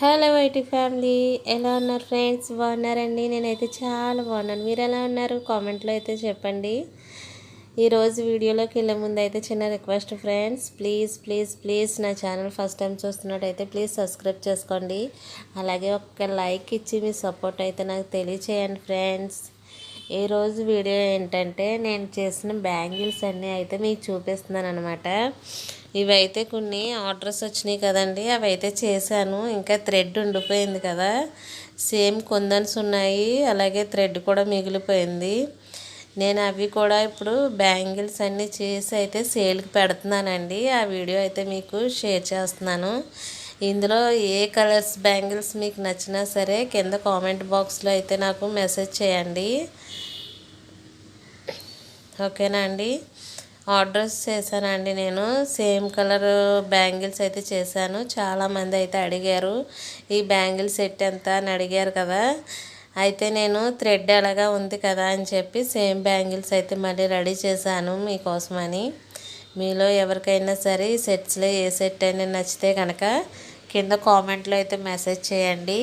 Hello IT family ఎలా ఉన్నారు friends? బాగున్నారండి. నేనైతే చాలా బాగున్నాను. మీరు ఎలా ఉన్నారు? కామెంట్లో అయితే చెప్పండి. ఈరోజు వీడియోలోకి వెళ్ళే ముందు అయితే చిన్న request friends. Please please please నా ఛానల్ ఫస్ట్ టైం చూస్తున్నట్టయితే ప్లీజ్ సబ్స్క్రైబ్ చేసుకోండి. అలాగే ఒక లైక్ ఇచ్చి మీ సపోర్ట్ అయితే నాకు తెలియచేయండి ఫ్రెండ్స్. ఈరోజు వీడియో ఏంటంటే నేను చేసిన బ్యాంగిల్స్ అన్నీ అయితే మీకు చూపిస్తున్నాను అనమాట ఇవైతే కొన్ని ఆర్డర్స్ వచ్చినాయి కదండి అవి అయితే చేశాను. ఇంకా థ్రెడ్ ఉండిపోయింది కదా. సేమ్ కొందన్స్ ఉన్నాయి అలాగే థ్రెడ్ కూడా మిగిలిపోయింది. నేను అవి కూడా ఇప్పుడు బ్యాంగిల్స్ అన్నీ చేసి అయితే సేల్కి పెడుతున్నానండి. ఆ వీడియో అయితే మీకు షేర్ చేస్తున్నాను. ఇందులో ఏ కలర్స్ బ్యాంగిల్స్ మీకు నచ్చినా సరే కింద కామెంట్ బాక్స్లో అయితే నాకు మెసేజ్ చేయండి. ఓకేనా అండి? ఆర్డర్స్ చేశానండి నేను. సేమ్ కలర్ బ్యాంగిల్స్ అయితే చేశాను. చాలామంది అయితే అడిగారు ఈ బ్యాంగిల్ సెట్ ఎంత? అని అడిగారు కదా. అయితే నేను థ్రెడ్ ఎలాగా ఉంది కదా? అని చెప్పి సేమ్ బ్యాంగిల్స్ అయితే మళ్ళీ రెడీ చేశాను మీకోసమని. మీలో ఎవరికైనా సరే ఈ సెట్స్లో ఏ సెట్ అయినా నచ్చితే కనుక కింద కామెంట్లో అయితే మెసేజ్ చేయండి.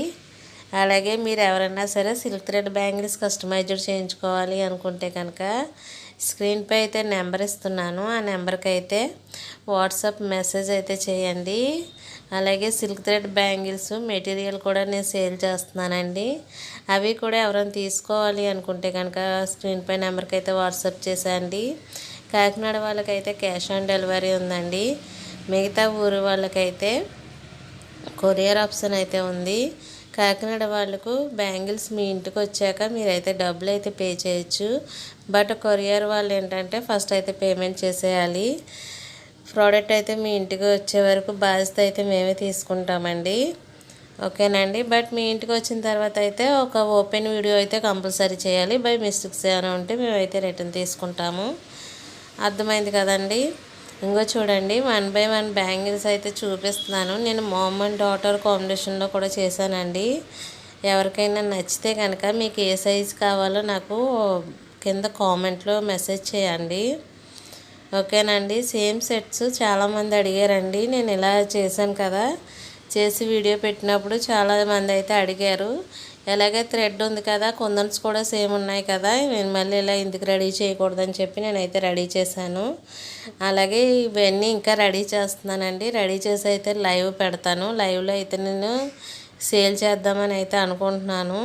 అలాగే మీరు ఎవరైనా సరే సిల్క్ థ్రెడ్ బ్యాంగిల్స్ కస్టమైజ్డ్ చేయించుకోవాలి అనుకుంటే కనుక స్క్రీన్పై అయితే నెంబర్ ఇస్తున్నాను. ఆ నెంబర్కి అయితే వాట్సాప్ మెసేజ్ అయితే చేయండి. అలాగే సిల్క్ థ్రెడ్ బ్యాంగిల్స్ మెటీరియల్ కూడా నేను సేల్ చేస్తున్నానండి. అవి కూడా ఎవరైనా తీసుకోవాలి అనుకుంటే కనుక స్క్రీన్పై నెంబర్కి అయితే వాట్సాప్ చేసేయండి. కాకినాడ వాళ్ళకైతే క్యాష్ ఆన్ డెలివరీ ఉందండి. మిగతా ఊరు వాళ్ళకైతే కొరియర్ ఆప్షన్ అయితే ఉంది. కాకినాడ వాళ్ళకు బ్యాంగిల్స్ మీ ఇంటికి వచ్చాక మీరైతే డబ్బులు అయితే పే చేయొచ్చు. బట్ కొరియర్ వాళ్ళు ఏంటంటే ఫస్ట్ అయితే పేమెంట్ చేసేయాలి. ప్రోడక్ట్ అయితే మీ ఇంటికి వచ్చే వరకు బాధ్యత అయితే మేమే తీసుకుంటామండి. ఓకేనండి? బట్ మీ ఇంటికి వచ్చిన తర్వాత అయితే ఒక ఓపెన్ వీడియో అయితే కంపల్సరీ చేయాలి. బై మిస్టేక్స్ ఏమైనా ఉంటే మేమైతే రిటర్న్ తీసుకుంటాము. అర్థమైంది కదండి? ఇంకో చూడండి వన్ బై వన్ బ్యాంగిల్స్ అయితే చూపిస్తున్నాను. నేను మామ్ అండ్ డాటర్ కాంబినేషన్లో కూడా చేశానండి. ఎవరికైనా నచ్చితే కనుక మీకు ఏ సైజ్ కావాలో నాకు కింద కామెంట్లో మెసేజ్ చేయండి. ఓకేనండి సేమ్ సెట్స్ చాలామంది అడిగారండి. నేను ఇలా చేశాను కదా. చేసి వీడియో పెట్టినప్పుడు చాలామంది అయితే అడిగారు. ఎలాగే థ్రెడ్ ఉంది కదా కుందన్స్ కూడా సేమ్ ఉన్నాయి కదా నేను మళ్ళీ ఇలా ఎందుకు రెడీ చేయకూడదని చెప్పి నేనైతే రెడీ చేశాను. అలాగే ఇవన్నీ ఇంకా రెడీ చేస్తున్నానండి. రెడీ చేసి అయితే లైవ్ పెడతాను. లైవ్లో అయితే నేను సేల్ చేద్దామని అయితే అనుకుంటున్నాను.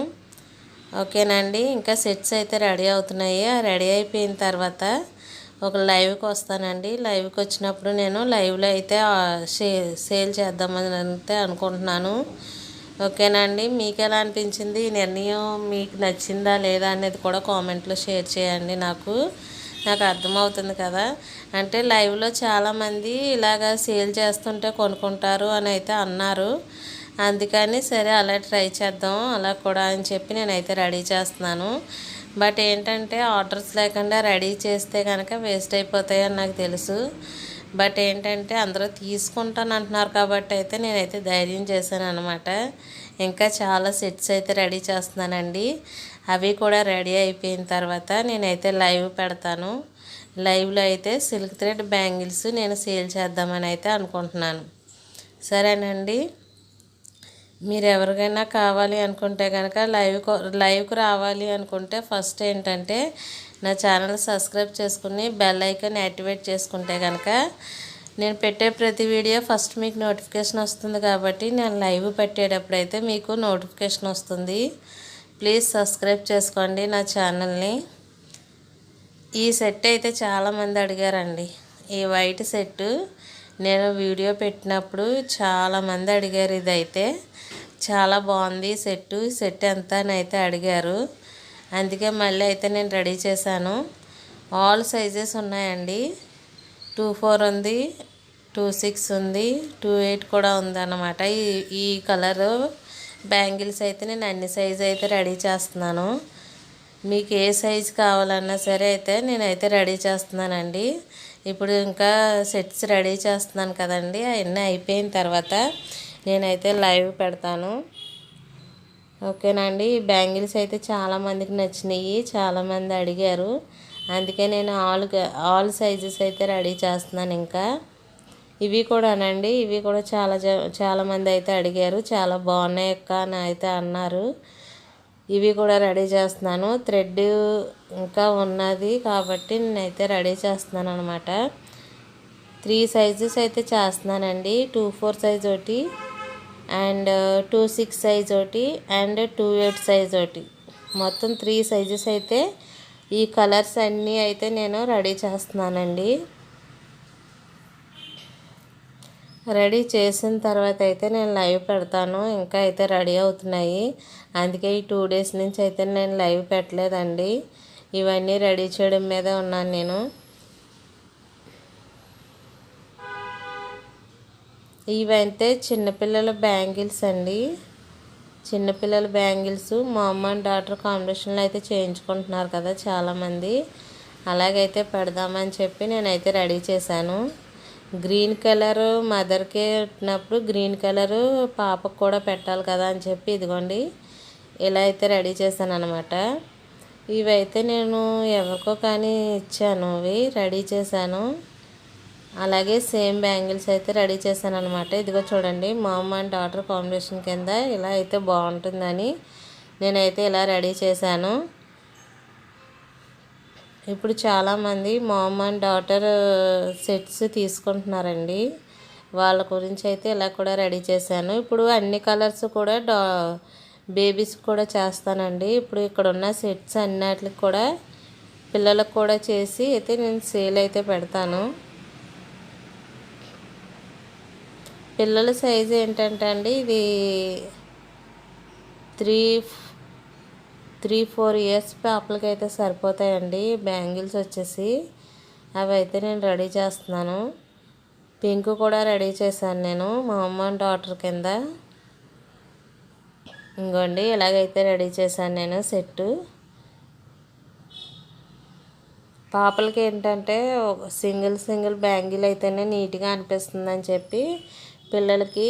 ఓకేనండి. ఇంకా సెట్స్ అయితే రెడీ అవుతున్నాయి. రెడీ అయిపోయిన తర్వాత ఒక లైవ్కి వస్తానండి. లైవ్కి వచ్చినప్పుడు నేను లైవ్లో అయితే సేల్ చేద్దామని అయితే అనుకుంటున్నాను. ఓకేనండి మీకు ఎలా అనిపించింది? ఈ నిర్ణయం మీకు నచ్చిందా లేదా అనేది కూడా కామెంట్లో షేర్ చేయండి నాకు. నాకు అర్థమవుతుంది కదా. అంటే లైవ్లో చాలామంది ఇలాగ సేల్ చేస్తుంటే కొనుక్కుంటారు అని అయితే అన్నారు. అందుకని సరే అలా ట్రై చేద్దాం అలా కూడా అని చెప్పి నేనైతే రెడీ చేస్తున్నాను. బట్ ఏంటంటే ఆర్డర్స్ లేకుండా రెడీ చేస్తే కనుక వేస్ట్ అయిపోతాయని నాకు తెలుసు. బట్ ఏంటంటే అందరూ తీసుకుంటాను అంటున్నారు కాబట్టి అయితే నేనైతే ధైర్యం చేశాను అనమాట ఇంకా చాలా సెట్స్ అయితే రెడీ చేస్తున్నానండి. అవి కూడా రెడీ అయిపోయిన తర్వాత నేనైతే లైవ్ పెడతాను. లైవ్లో అయితే సిల్క్ థ్రెడ్ బ్యాంగిల్స్ నేను సేల్ చేద్దామని అయితే అనుకుంటున్నాను. సరేనండి. మీరు ఎవరికైనా కావాలి అనుకుంటే కనుక లైవ్ లైవ్కు రావాలి అనుకుంటే ఫస్ట్ ఏంటంటే నా ఛానల్ సబ్స్క్రైబ్ చేసుకుని బెల్ ఐకాన్ యాక్టివేట్ చేసుకుంటే కనుక నేను పెట్టే ప్రతి వీడియో ఫస్ట్ మీకు నోటిఫికేషన్ వస్తుంది కాబట్టి నేను లైవ్ పెట్టేటప్పుడు అయితే మీకు నోటిఫికేషన్ వస్తుంది. ప్లీజ్ సబ్స్క్రైబ్ చేసుకోండి నా ఛానల్ని. ఈ సెట్ అయితే చాలామంది అడిగారండి. ఈ వైట్ సెట్ నేను వీడియో పెట్టినప్పుడు చాలామంది అడిగారు ఇదైతే. చాలా బాగుంది సెట్ సెట్ ఎంత అని అయితే అడిగారు. అందుకే మళ్ళీ అయితే నేను రెడీ చేశాను. ఆల్ సైజెస్ ఉన్నాయండి. టూ ఫోర్ ఉంది టూ సిక్స్ ఉంది టూ ఎయిట్ కూడా ఉందన్నమాట. ఈ ఈ కలరు బ్యాంగిల్స్ అయితే నేను అన్ని సైజు అయితే రెడీ చేస్తున్నాను. మీకు ఏ సైజు కావాలన్నా సరే అయితే నేనైతే రెడీ చేస్తున్నానండి. ఇప్పుడు ఇంకా సెట్స్ రెడీ చేస్తున్నాను కదండి అవన్నీ అయిపోయిన తర్వాత నేనైతే లైవ్ పెడతాను. ఓకేనండి ఈ బ్యాంగిల్స్ అయితే చాలామందికి నచ్చినాయి చాలామంది అడిగారు. అందుకే నేను ఆల్ ఆల్ సైజెస్ అయితే రెడీ చేస్తున్నాను ఇంకా. ఇవి కూడానండి ఇవి కూడా చాలా చాలామంది అయితే అడిగారు. చాలా బాగున్నాయి అక్క అని అయితే అన్నారు. ఇవి కూడా రెడీ చేస్తున్నాను. థ్రెడ్ ఇంకా ఉన్నది కాబట్టి నేనైతే రెడీ చేస్తున్నాను అనమాట త్రీ సైజెస్ అయితే చేస్తున్నానండి. టూ ఫోర్ సైజ్ ఒకటి. అండ్ టూ సిక్స్ సైజ్ ఒకటి అండ్ టూ ఎయిట్ సైజ్ ఒకటి. మొత్తం త్రీ సైజెస్ అయితే ఈ కలర్స్ అన్నీ అయితే నేను రెడీ చేస్తున్నానండి. రెడీ చేసిన తర్వాత అయితే నేను లైవ్ పెడతాను. ఇంకా అయితే రెడీ అవుతున్నాయి. అందుకే ఈ టూ డేస్ నుంచి అయితే నేను లైవ్ పెట్టలేదండి. ఇవన్నీ రెడీ చేయడం మీదే ఉన్నాను నేను. ఇవైతే చిన్నపిల్లల బ్యాంగిల్స్ అండి. చిన్నపిల్లల బ్యాంగిల్స్ మా అమ్మ అండ్ డాక్టర్ కాంబినేషన్లో అయితే చేయించుకుంటున్నారు కదా చాలామంది. అలాగైతే పెడదామని చెప్పి నేనైతే రెడీ చేశాను. గ్రీన్ కలర్ మదర్కే పెట్టినప్పుడు గ్రీన్ కలరు పాపకు కూడా పెట్టాలి కదా అని చెప్పి ఇదిగోండి ఇలా అయితే రెడీ చేశాను అనమాట ఇవైతే నేను ఎవరికో కానీ ఇచ్చాను ఇవి రెడీ చేశాను. అలాగే సేమ్ బ్యాంగిల్స్ అయితే రెడీ చేశాను అనమాట ఇదిగో చూడండి మామ్ అండ్ డాటర్ కాంబినేషన్ కింద ఇలా అయితే బాగుంటుందని నేనైతే ఇలా రెడీ చేశాను. ఇప్పుడు చాలామంది మామ్ అండ్ డాటర్ సెట్స్ తీసుకుంటున్నారండి. వాళ్ళ గురించి అయితే ఇలా కూడా రెడీ చేశాను. ఇప్పుడు అన్ని కలర్స్ కూడా డా బేబీస్ కూడా చేస్తానండి. ఇప్పుడు ఇక్కడ ఉన్న సెట్స్ అన్నిటికి కూడా పిల్లలకు కూడా చేసి అయితే నేను సేల్ అయితే పెడతాను. పిల్లల సైజు ఏంటంటే అండి ఇది త్రీ త్రీ ఫోర్ ఇయర్స్ పాపలకి అయితే సరిపోతాయండి. బ్యాంగిల్స్ వచ్చేసి అవి అయితే నేను రెడీ చేస్తున్నాను. పింక్ కూడా రెడీ చేశాను నేను మా అమ్మ డాటర్ కింద. ఇంకోండి ఇలాగైతే రెడీ చేశాను నేను సెట్టు. పాపలకి ఏంటంటే సింగిల్ సింగిల్ బ్యాంగిల్ అయితేనే నీట్గా అనిపిస్తుందని చెప్పి పిల్లలకి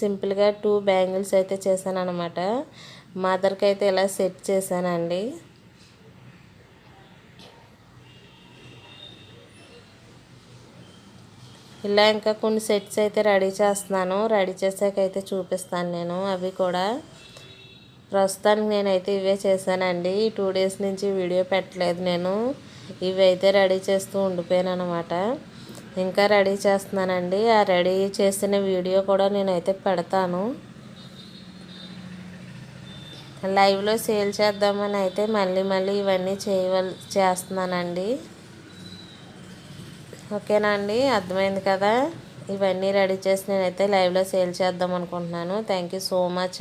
సింపుల్గా టూ బ్యాంగిల్స్ అయితే చేశాను అనమాట మదర్కి అయితే ఇలా సెట్ చేశానండి. ఇలా ఇంకా కొన్ని సెట్స్ అయితే రెడీ చేస్తున్నాను. రెడీ చేసాక అయితే చూపిస్తాను నేను అవి కూడా. ప్రస్తుతానికి నేనైతే ఇవే చేశానండి. టూ డేస్ నుంచి వీడియో పెట్టలేదు నేను. ఇవి అయితే రెడీ చేస్తూ ఉండిపోయాను అనమాట ఇంకా రెడీ చేస్తున్నానండి. ఆ రెడీ చేసిన వీడియో కూడా నేనైతే పెడతాను. లైవ్లో సేల్ చేద్దామని అయితే మళ్ళీ మళ్ళీ ఇవన్నీ చేయవల్ చేస్తున్నానండి. ఓకేనా అండి? అర్థమైంది కదా? ఇవన్నీ రెడీ చేసి నేనైతే లైవ్లో సేల్ చేద్దాం అనుకుంటున్నాను. Thank so much.